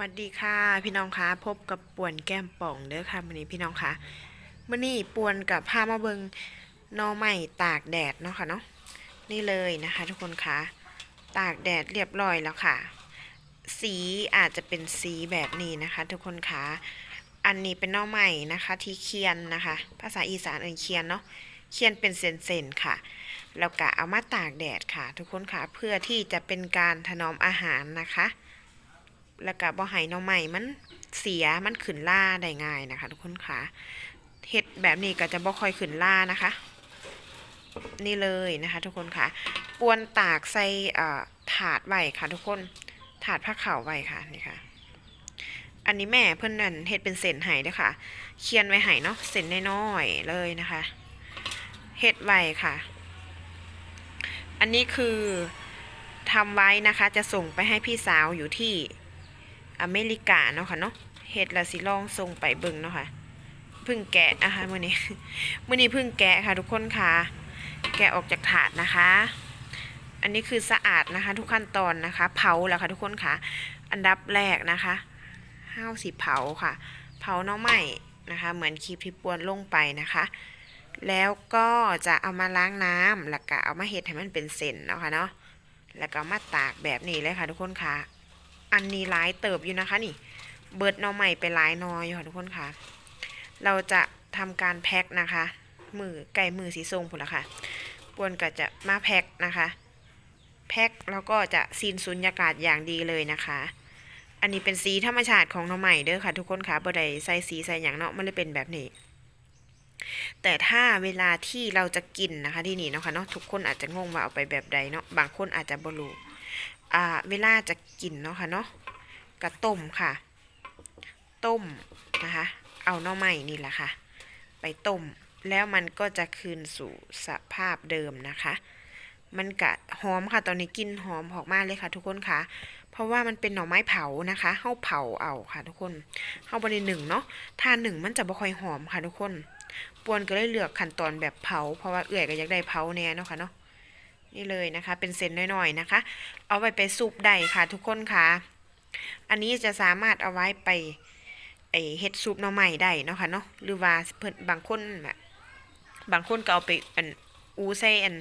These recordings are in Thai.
วัสดีค่ะพี่น้องคะพบกับป่วนแก้มป่องเด้อค่ะวันนี้พี่น้องคะมื่อนี้ป่วนกับพามาเบิงนอใหม่ตากแดดเนาะค่ะเนาะนี่เลยนะคะ ทุกคนคะตากแดดเรียบร้อยแล้วค่ะ สีอาจจะเป็นสีแบบนี้นะคะ ทุกคนคะอันนี้เป็นนอใหม่นะคะ ที่เคียนนะคะ ภาษาอีสานเอ่ยเคียนเนาะเคียนเป็นเซนๆค่ะแล้วก็เอามาตากแดดค่ะ ทุกคนค่ะเพื่อที่จะเป็นการถนอมอาหารนะคะ แล้วก็บ่ให้น่อใหม่มันเสียมันขึ้นล่าได้ง่ายนะคะ ทุกคนค่ะเห็ดแบบนี้ก็จะบ่ค่อยขึ้นล่านะคะ นี่เลยนะคะ ทุกคนค่ะปวนตากใส่ถาดไว้ค่ะ ทุกคนถาดผ้าขาวไว้ค่ะนี่ค่ะอันนี้แม่เพิ่อนนั่นเฮ็ดเป็นเส้นไห้ด้อค่ะ เคียนไว้ไห้เนาะเส้นน้อยๆเลยนะคะเฮ็ดไว้ค่ะ อันนี้คือทำไว้นะคะ จะส่งไปให้พี่สาวอยู่ที่ อเมริกาเนาะค่ะเนาะเฮ็ดละสิลองส่งไปเบิ่งเนาะค่ะพิ่งแกะนะคะมื้อนี้มื้อนี้พิ่งแกะค่ะทุกคนค่ะ แกะออกจากถาดนะคะ อันนี้คือสะอาดนะคะ ทุกขั้นตอนนะคะ เผาแล้วค่ะทุกคนค่ะ อันดับแรกนะคะห้าวสีเผาค่ะ เผาน้อไหม้นะคะ เหมือนคลิปที่ปวนลงไปนะคะ แล้วก็จะเอามาล้างน้ำแล้วก็เอามาเฮ็ดให้มันเป็นเส้นเนาะค่ะเนาะแล้วก็มาตากแบบนี้เลยค่ะทุกคนค่ะ อันนี้หลายเติบอยู่นะคะนี่ เบิร์ดนอใหม่ไปหลายนอยอยู่ค่ะทุกคนค่ะ เราจะทำการแพ็คนะคะ มือไก่มือสีทรงผุนละค่ะปวนก็จะมาแพ็คนะคะ แพ็คแล้วก็จะซีนสุญญากาศอย่างดีเลยนะคะ อันนี้เป็นสีธรรมชาติของนอใหม่เด้อค่ะ ทุกคนค่ะบ่ได้ใส่สีใส่อย่างเนาะมันเลยเป็นแบบนี้แต่ถ้าเวลาที่เราจะกินนะคะที่นี่เนาะค่ะเนาะทุกคนอาจจะงงว่าเอาไปแบบใดเนาะบางคนอาจจะบรู้ เวลาจะกินเนาะค่ะเนาะกระต้มค่ะ ต้มนะคะ เอาหน่อไม้นี่แหละค่ะ ไปต้มแล้วมันก็จะคืนสู่สภาพเดิมนะคะ มันกะหอมค่ะ ตอนนี้กลินหอมออกมากเลยค่ะ ทุกคนค่ะ เพราะว่ามันเป็นหน่อไม้เผานะคะเฮาเผาเอาค่ะ ทุกคนเฮาบริหนึ่งเนาะถ้าหนึ่งมันจะบ่ค่อยหอมค่ะ ทุกคน ปวนก็เลยเลือกขั้นตอนแบบเผา เพราะว่าเอื่อยก็อยากได้เผาแน่เนาะค่ะเนาะ นี่เลยนะคะ เป็นเส้นน้อยๆนะคะ เอาไปไปซุปได้ค่ะทุกคนค่ะ อันนี้จะสามารถเอาไว้ไปไอเฮ็ดซุปหน่อไม้ได้เนาะค่ะเนาะหรือว่าเพิ่นบางคนแบบบางคนก็เอาไปอันอูใส่อัน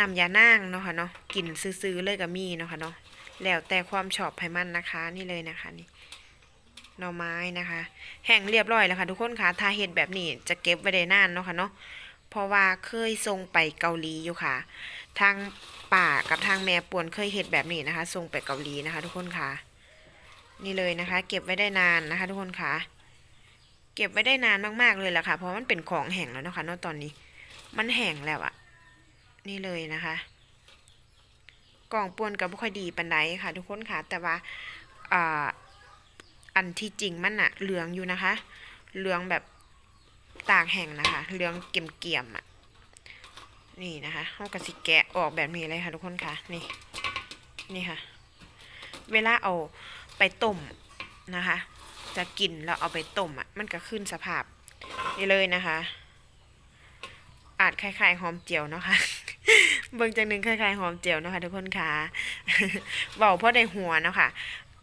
นำยานางเนาะค่ะเนาะกินซื้อๆเลยก็มีเนาะค่ะเนาะแล้วแต่ความชอบไผมันนะคะ นี่เลยนะคะนี่หน่อไม้นะคะ แห้งเรียบร้อยแล้วค่ะทุกคนค่ะถ้าเฮ็ดแบบนี้จะเก็บไว้ได้นานเนาะค่ะเนาะ เพราะว่าเคยส่งไปเกาหลีอยู่ค่ะ ทางป่ากับทางแม่ปวนเคยเฮ็ดแบบนี้นะคะ ส่งไปเกาหลีนะคะ ทุกคนค่ะ นี่เลยนะคะ เก็บไว้ได้นานนะคะ ทุกคนค่ะ เก็บไว้ได้นานมากๆเลยแหละค่ะ เพราะมันเป็นของแห้งแล้วนะคะเนาะตอนนี้ มันแห้งแล้วอะนี่เลยนะคะ กล่องปวนกับไม่ค่อยดีปันไดค่ะ ทุกคนค่ะ แต่ว่าอ่าอันที่จริงมันอะเหลืองอยู่นะคะ เหลืองแบบ ต่ากแห้งนะคะเหลืองเกี่ยมๆอะนี่นะคะเอากระสิแกะออกแบบนี้เลยค่ะทุกคนค่ะนี่นี่ค่ะ เวลาเอาไปต้มนะคะ จะกินแล้วเอาไปต้มอะมันก็ขึ้นสภาพนี่เลยนะคะ อาจคล้ายๆหอมเจียวเนาะค่ะเบิ่งจังหนึ่งคล้ายๆหอมเจียวเนาะค่ะทุกคนค่ะเบาเพราะได้หัวเนาะค่ะ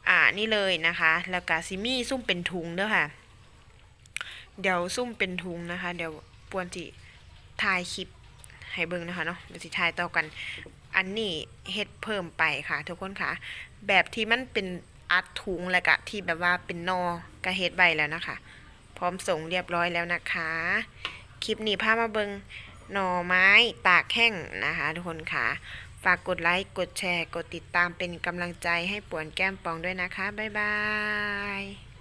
อ่านี่เลยนะคะ แล้วก็ซิมี่ซุ่มเป็นถุงเด้อค่ะ เดี๋ยวซุ่มเป็นถุงนะคะ เดี๋ยวปวนจิถ่ายคลิปให้เบิ่งนะคะเนาะเดี๋ยวสิถ่ายต่อกัน อันนี้เฮ็ดเพิ่มไปค่ะ ทุกคนค่ะ แบบที่มันเป็นอัดถุงแล้วก็ที่แบบว่าเป็นนอกระเฮ็ดใบแล้วนะคะ พร้อมส่งเรียบร้อยแล้วนะคะ คลิปนี้พามาเบิงหน่อไม้ตากแห้งนะคะ ทุกคนค่ะ ฝากกดไลค์ กดแชร์ กดติดตามเป็นกำลังใจให้ป่วนแก้มปองด้วยนะคะ บ๊ายบาย